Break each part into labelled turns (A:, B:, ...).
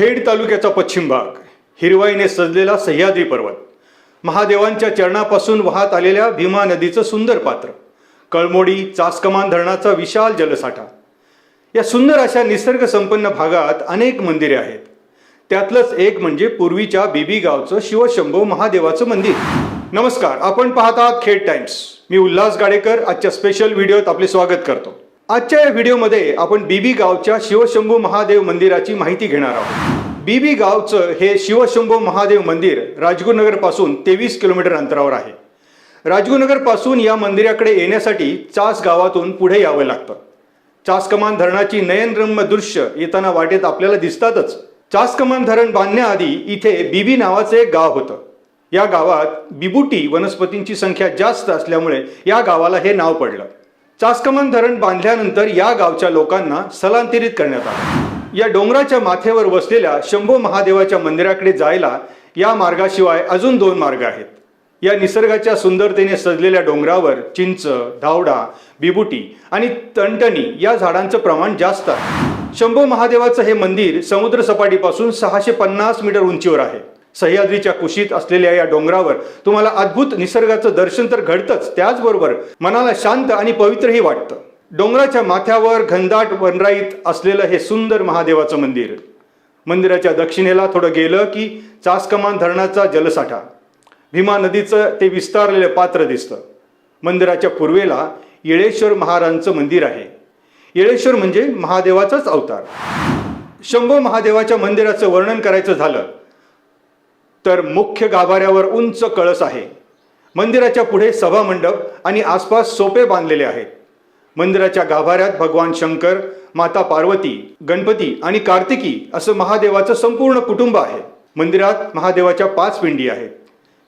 A: खेड तालुक्याचा पश्चिम भाग हिरवाईने सजलेला सह्याद्री पर्वत महादेवांच्या चरणापासून वाहत आलेल्या भीमा नदीचं सुंदर पात्र कळमोडी चासकमान धरणाचा विशाल जलसाठा. या सुंदर अशा निसर्गसंपन्न भागात अनेक मंदिरे आहेत. त्यातलंच एक म्हणजे पूर्वीच्या बीबी गावचं शिवशंभो महादेवाचं मंदिर. नमस्कार आपण पाहत आहात खेड टाइम्स. मी उल्हास गाडेकर आजच्या स्पेशल व्हिडिओत आपले स्वागत करतो. आजच्या या व्हिडिओमध्ये आपण बीबी गावच्या शिवशंभू महादेव मंदिराची माहिती घेणार आहोत. बीबी गावचं हे शिवशंभू महादेव मंदिर राजगुरुनगरपासून तेवीस किलोमीटर अंतरावर आहे. राजगुरुनगरपासून या मंदिराकडे येण्यासाठी चास गावातून पुढे यावं लागतं. चासकमान धरणाची नयनरम्य दृश्य येताना वाटेत आपल्याला दिसतातच. चासकमान धरण बांधण्याआधी इथे बीबी नावाचं एक गाव होतं. या गावात बिबुटी वनस्पतींची संख्या जास्त असल्यामुळे या गावाला हे नाव पडलं. चास्कमन धरण बांधल्यानंतर या गावच्या लोकांना स्थलांतरित करण्यात आलं. या डोंगराच्या माथ्यावर वसलेल्या शंभू महादेवाच्या मंदिराकडे जायला या मार्गाशिवाय अजून दोन मार्ग आहेत. या निसर्गाच्या सुंदरतेने सजलेल्या डोंगरावर चिंच धावडा बिबुटी आणि तणटणी या झाडांचं प्रमाण जास्त आहे. शंभू महादेवाचं हे मंदिर समुद्र सपाटीपासून सहाशे पन्नास मीटर उंचीवर आहे. सह्याद्रीच्या कुशीत असलेल्या या डोंगरावर तुम्हाला अद्भुत निसर्गाचं दर्शन तर घडतंच. त्याचबरोबर मनाला शांत आणि पवित्रही वाटतं. डोंगराच्या माथ्यावर घनदाट वनराईत असलेलं हे सुंदर महादेवाचं मंदिर. मंदिराच्या दक्षिणेला थोडं गेलं की चासकमान धरणाचा जलसाठा. भीमा नदीचं ते विस्तारलेलं पात्र दिसतं. मंदिराच्या पूर्वेला येळेश्वर महाराजांचं मंदिर आहे. येळेश्वर म्हणजे महादेवाचाच अवतार. शंभो महादेवाच्या मंदिराचं वर्णन करायचं झालं तर मुख्य गाभाऱ्यावर उंच कळस आहे. मंदिराच्या पुढे सभामंडप आणि आसपास सोपे बांधलेले आहेत. मंदिराच्या गाभाऱ्यात भगवान शंकर माता पार्वती गणपती आणि कार्तिकी असं महादेवाचं संपूर्ण कुटुंब आहे. मंदिरात महादेवाच्या पाच पिंडी आहेत.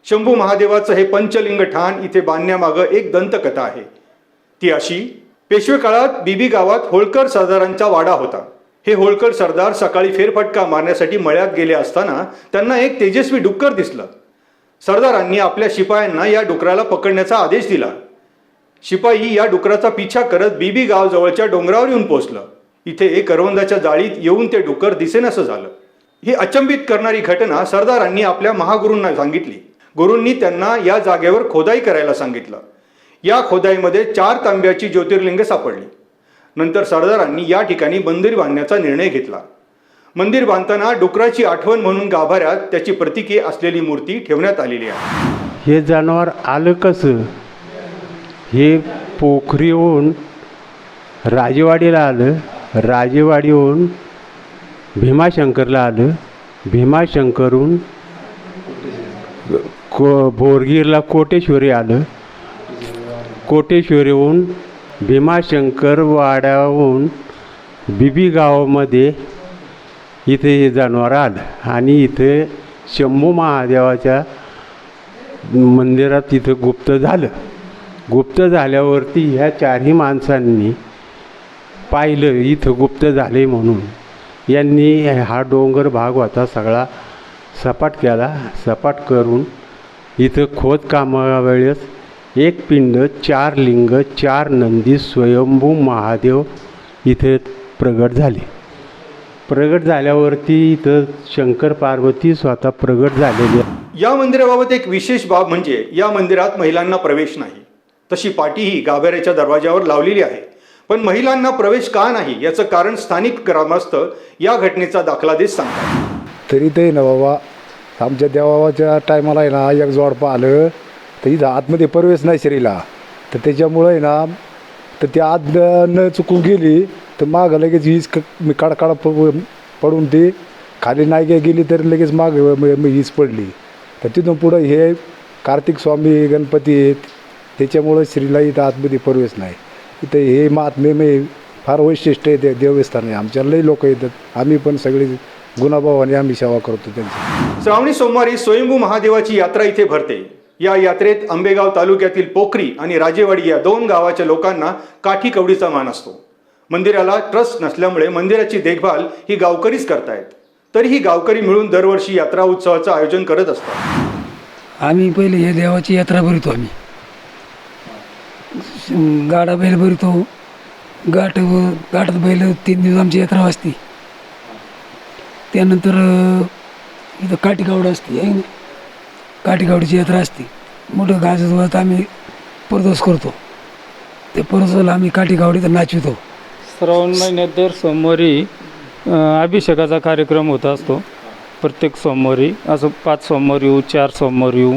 A: शंभू महादेवाचं हे पंचलिंग ठाण इथे बांधण्यामागं एक दंतकथा आहे. ती अशी पेशवे काळात बीबी गावात होळकर सरदारांचा वाडा होता. हे होळकर सरदार सकाळी फेरफटका मारण्यासाठी मळ्यात गेले असताना त्यांना एक तेजस्वी डुक्कर दिसलं. सरदारांनी आपल्या शिपायांना या डुकराला पकडण्याचा आदेश दिला. शिपाई या डुकराचा पिछा करत बीबी गाव जवळच्या डोंगरावर येऊन पोहोचलं इथे करवंदाच्या जाळीत येऊन ते डुकर दिसेनासं झालं. ही अचंबित करणारी घटना सरदारांनी आपल्या महागुरूंना सांगितली. गुरूंनी त्यांना या जागेवर खोदाई करायला सांगितलं. या खोदाईमध्ये चार तांब्याची ज्योतिर्लिंग सापडली. नंतर सरदारांनी या ठिकाणी मंदिर बांधण्याचा निर्णय घेतला. मंदिर बांधताना डुकराची आठवण म्हणून गाभाऱ्यात त्याची प्रतीके असलेली मूर्ती ठेवण्यात आलेली आहे.
B: हे जनावर आलं कसं? हे पोखरीहून राजेवाडीला आलं राजेवाडीहून भीमाशंकरला आलं भीमाशंकरहून को बोरगीरला कोटेश्वरी आलं. कोटेश्वरीहून भीमाशंकर वाड्याहून बिबी गावामध्ये इथे हे जनावर आलं. आणि इथे शंभू महादेवाच्या मंदिरात तिथं गुप्त झालं. गुप्त झाल्यावरती ह्या चारही माणसांनी पाहिलं इथं गुप्त झाले म्हणून. यांनी हा डोंगर भाग होता सगळा सपाट केला. सपाट करून इथं खोदकामावेळेस एक पिंड चार लिंग चार नंदी स्वयंभू महादेव इथे प्रगट झाले. प्रगट झाल्यावरती इथं शंकर पार्वती स्वतः प्रगट झालेली आहे
A: या मंदिराबाबत एक विशेष बाब म्हणजे या मंदिरात महिलांना प्रवेश नाही. तशी पाटीही गाभाऱ्याच्या दरवाजावर लावलेली आहे. पण महिलांना प्रवेश का नाही याचं कारण स्थानिक ग्रामस्थ या घटनेचा दाखला देत सांगतात.
C: तरी ते ना बाबा आमच्या देवाच्या टायमाला आहे ना एक जोडपं आलं. तर इथं आतमध्ये प्रवेश नाही शरीला तर त्याच्यामुळं आहे ना तर ती आत न- चुकून गेली तर मागं लगेच हीच क मी काडकाड पडून ती खाली नाही गे- गेली तर लगेच माग हीच पडली. तर तिथून पुढं हे कार्तिक स्वामी गणपती आहेत त्याच्यामुळं श्रीला इथं आतमध्ये प्रवेश नाही. इथं हे महात्मे मे फार वैशिष्ट्य आहे ते देवस्थान आहे. आमच्या लई लोक येतात. आम्ही पण सगळे गुणाभावाने आम्ही सेवा करतो त्यांची.
A: श्रावणी सोमवारी स्वयंभू महादेवाची यात्रा इथे भरते. या यात्रेत आंबेगाव तालुक्यातील पोखरी आणि राजेवाडी या दोन गावाच्या लोकांना काठी कवडीचा मान असतो. मंदिराला ट्रस्ट नसल्यामुळे मंदिराची देखभाल ही गावकरीच करतायत. तरीही गावकरी मिळून दरवर्षी यात्रा उत्सवाचं आयोजन करत असतात.
D: आम्ही पहिले हे देवाची यात्रा भरतो आम्ही. गाडा बैल भरतो. गाठ गाठात बैल तीन दिवस आमची यात्रा असते त्यानंतर इथं इथं काठीगावड असते. आहे ना काठीगावडीची यात्रा असते. मोठं गाजत आम्ही प्रदोष करतो. ते प्रदोषाला आम्ही काठीगावडीत नाचवितो.
E: श्रावण महिन्यात दर सोमवारी अभिषेकाचा कार्यक्रम होत असतो. प्रत्येक सोमवारी असं पाच सोमवार येऊ चार सोमवार येऊ.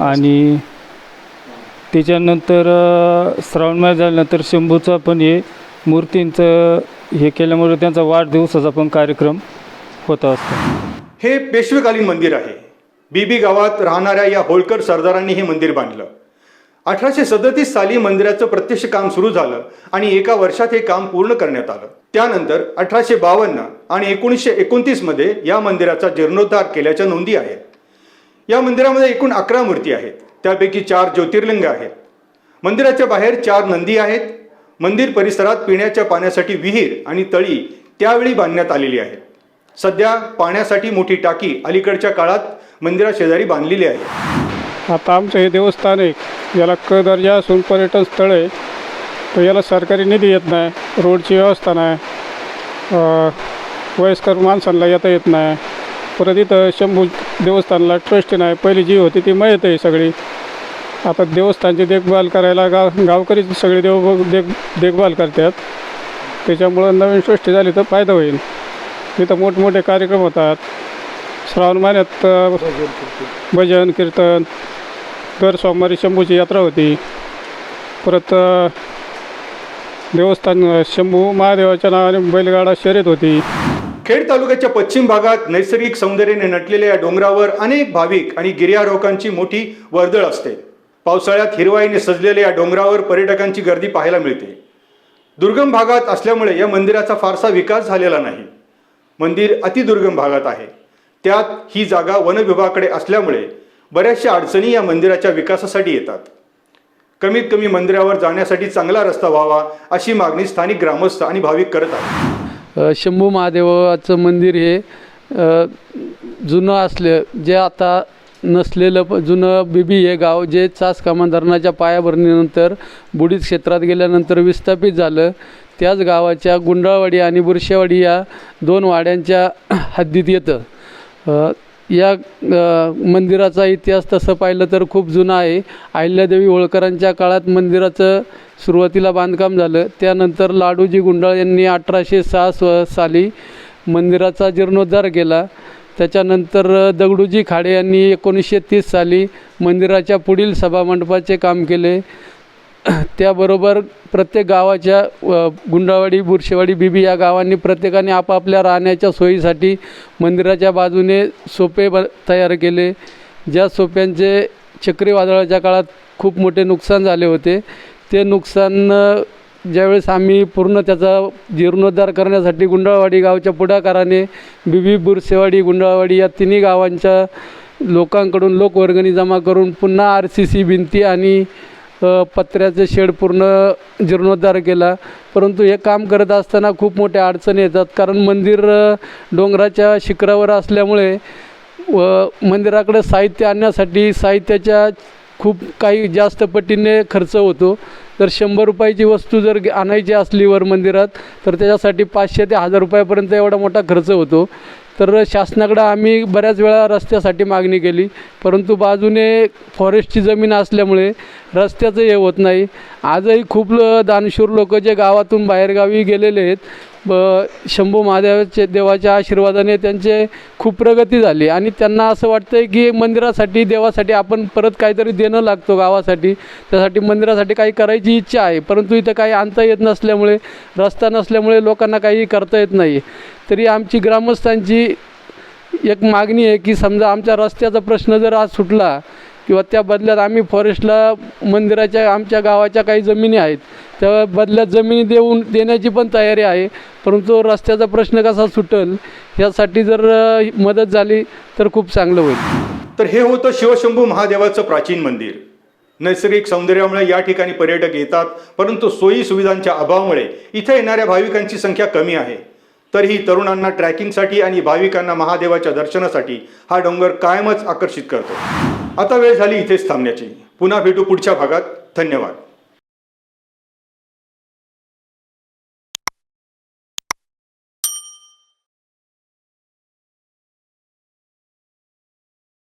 E: आणि त्याच्यानंतर श्रावण महिना झाल्यानंतर शंभूचा पण हे मूर्तींचं हे केल्यामुळे त्यांचा वाढदिवसाचा पण कार्यक्रम होत असतो.
A: हे पेशवेकालीन मंदिर आहे. बीबी गावात राहणाऱ्या या होळकर सरदारांनी हे मंदिर बांधलं. अठराशे सदतीस साली मंदिराचं प्रत्यक्ष काम सुरू झालं आणि एका वर्षात हे काम पूर्ण करण्यात आलं. त्यानंतर अठराशे बावन्न आणि एकोणीसशे एकोणतीसमध्ये या मंदिराचा जीर्णोद्धार केल्याच्या नोंदी आहेत. या मंदिरामध्ये एकूण अकरा मूर्ती आहेत. त्यापैकी चार ज्योतिर्लिंग आहेत. मंदिराच्या बाहेर चार नंदी आहेत. मंदिर परिसरात पिण्याच्या पाण्यासाठी विहीर आणि तळी त्यावेळी बांधण्यात आलेली आहेत सध्या पाण्यासाठी मोठी टाकी अलीकडच्या काळात मंदिराशेजारी बांधलेली आहे.
F: आता आमचं हे देवस्थान आहे. याला क दर्जा असून पर्यटन स्थळ आहे. तर याला सरकारी निधी येत नाही. रोडची व्यवस्था नाही. वयस्कर माणसांना येता येत नाही. परत इथं शंभू देवस्थानला ट्रस्ट नाही. पहिली जी होती ती मयत आहे सगळी. आता देवस्थानची देखभाल करायला गाव गावकरीच सगळे देव देख देखभाल करतात. त्याच्यामुळं नवीन सृष्टी झाली तर फायदा होईल. इथं मोठमोठे कार्यक्रम होतात. श्रावण महिन्यात भजन कीर्तन दर सोमवारी शंभूची यात्रा होती. परत देवस्थान शंभू महादेवाच्या नावाने बैलगाडा शर्यत होती.
A: खेड तालुक्याच्या पश्चिम भागात नैसर्गिक सौंदर्याने नटलेल्या या डोंगरावर अनेक भाविक आणि गिर्यारोहकांची मोठी वर्दळ असते. पावसाळ्यात हिरवाईने सजलेल्या या डोंगरावर पर्यटकांची गर्दी पाहायला मिळते. दुर्गम भागात असल्यामुळे या मंदिराचा फारसा विकास झालेला नाही. मंदिर अतिदुर्गम भागात आहे. त्यात ही जागा वनविभागाकडे असल्यामुळे बऱ्याचशा अडचणी या मंदिराच्या विकासासाठी येतात. कमीत कमी मंदिरावर जाण्यासाठी चांगला रस्ता व्हावा अशी मागणी स्थानिक ग्रामस्थ आणि भाविक करत आहेत.
G: शंभू महादेवाचं मंदिर हे जुनं असलं जे आता नसलेलं प- जुनं बिबी हे गाव जे चास कमान धरणाच्या पायाभरणीनंतर बुडीत क्षेत्रात गेल्यानंतर विस्थापित झालं त्याच गावाच्या गुंडाळवाडी आणि बुरशेवाडी या दोन वाड्यांच्या हद्दीत येतं. या मंदिराचा इतिहास तसं पाहिलं तर खूप जुना आहे. अहिल्यादेवी होळकरांच्या काळात मंदिराचं सुरुवातीला बांधकाम झालं. त्यानंतर लाडूजी गुंडाळ यांनी अठराशे सहा स साली मंदिराचा जीर्णोद्धार केला. त्याच्यानंतर दगडूजी खाडे यांनी एकोणीसशे तीस साली मंदिराच्या पुढील सभामंडपाचे काम केले. त्याबरोबर प्रत्येक गावाच्या गुंडावाडी बुरशेवाडी बीबी या गावांनी प्रत्येकाने आपापल्या राहण्याच्या सोयीसाठी मंदिराच्या बाजूने सोपे ब तयार केले. ज्या सोप्यांचे चक्रीवादळाच्या काळात खूप मोठे नुकसान झाले होते ते नुकसान ज्यावेळेस आम्ही पूर्ण त्याचा जीर्णोद्धार करण्यासाठी गुंडाळवाडी गावच्या पुढाकाराने बीबी बुरसेवाडी गुंडाळवाडी या तिन्ही गावांच्या लोकांकडून लोकवर्गणी जमा करून पुन्हा आर सी सी भिंती आणि पत्र्याचे शेड पूर्ण जीर्णोद्धार केला. परंतु हे काम करत असताना खूप मोठ्या अडचणी येतात. कारण मंदिर डोंगराच्या शिखरावर असल्यामुळे व मंदिराकडे साहित्य आणण्यासाठी साहित्याच्या खूप काही जास्त पटीने खर्च होतो. तर शंभर रुपयाची वस्तू जर आणायची असली वर मंदिरात तर त्याच्यासाठी पाचशे ते हजार रुपयापर्यंत एवढा मोठा खर्च होतो. तर शासनाकडं आम्ही बऱ्याच वेळा रस्त्यासाठी मागणी केली. परंतु बाजूने फॉरेस्टची जमीन असल्यामुळे रस्त्याचं हे होत नाही. आजही खूप दानशूर लोक जे गावातून बाहेरगावी गेलेले आहेत ब शंभू महादेवाचे देवाच्या आशीर्वादाने त्यांचे खूप प्रगती झाली. आणि त्यांना असं वाटतंय की मंदिरासाठी देवासाठी आपण परत काहीतरी देणं लागतो गावासाठी. त्यासाठी मंदिरासाठी काही करायची इच्छा आहे. परंतु इथं काही आणता येत नसल्यामुळे रस्ता नसल्यामुळे लोकांना काही करता येत नाही. तरी आमची ग्रामस्थांची एक मागणी आहे की समजा आमच्या रस्त्याचा प्रश्न जर आज सुटला किंवा त्या बदल्यात आम्ही फॉरेस्टला मंदिराच्या आमच्या गावाच्या काही जमिनी आहेत. त्या बदल्यात जमिनी देऊन देण्याची पण तयारी आहे. परंतु रस्त्याचा प्रश्न कसा सुटल यासाठी जर मदत झाली तर खूप चांगलं होईल.
A: तर हे होतं शिवशंभू महादेवाचं प्राचीन मंदिर. नैसर्गिक सौंदर्यामुळे या ठिकाणी पर्यटक येतात परंतु सोयी सुविधांच्या अभावामुळे इथे येणाऱ्या भाविकांची संख्या कमी आहे. तरीही तरुणांना ट्रॅकिंगसाठी आणि भाविकांना महादेवाच्या दर्शनासाठी हा डोंगर कायमच आकर्षित करतो. आता वेळ झाली इथेच थांबण्याची. पुन्हा भेटू पुढच्या भागात. धन्यवाद.